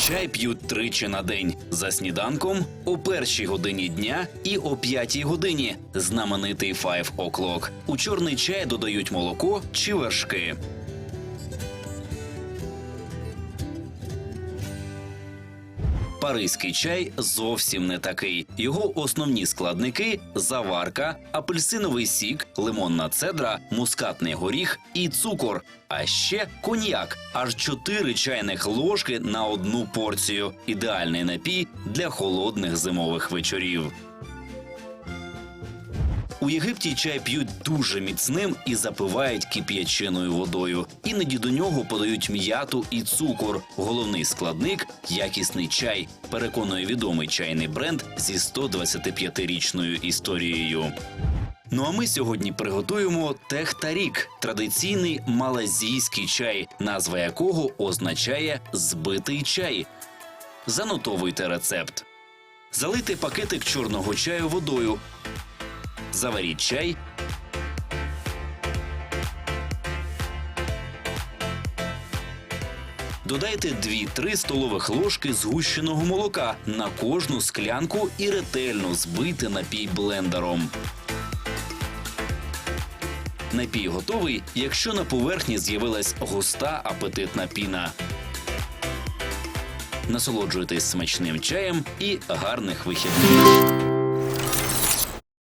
чай п'ють тричі на день за сніданком о першій годині дня і о п'ятій годині. Знаменитий Five O'Clock. У чорний чай додають молоко чи вершки. Паризький чай зовсім не такий. Його основні складники заварка, апельсиновий сік, лимонна цедра, мускатний горіх і цукор. А ще коньяк, аж 4 чайних ложки на одну порцію. Ідеальний напій для холодних зимових вечорів. У Єгипті чай п'ють дуже міцним і запивають кип'яченою водою. Іноді до нього подають м'яту і цукор. Головний складник якісний чай. Переконує відомий чайний бренд зі 125-річною історією. Ну а ми сьогодні приготуємо техтарік традиційний малазійський чай, назва якого означає збитий чай. Занотовуйте рецепт. Залийте пакетик чорного чаю водою. Заваріть чай. Додайте 2-3 столових ложки згущеного молока на кожну склянку і ретельно збийте напій блендером. Напій готовий, якщо на поверхні з'явилась густа апетитна піна. Насолоджуйтесь смачним чаєм і гарних вихідних.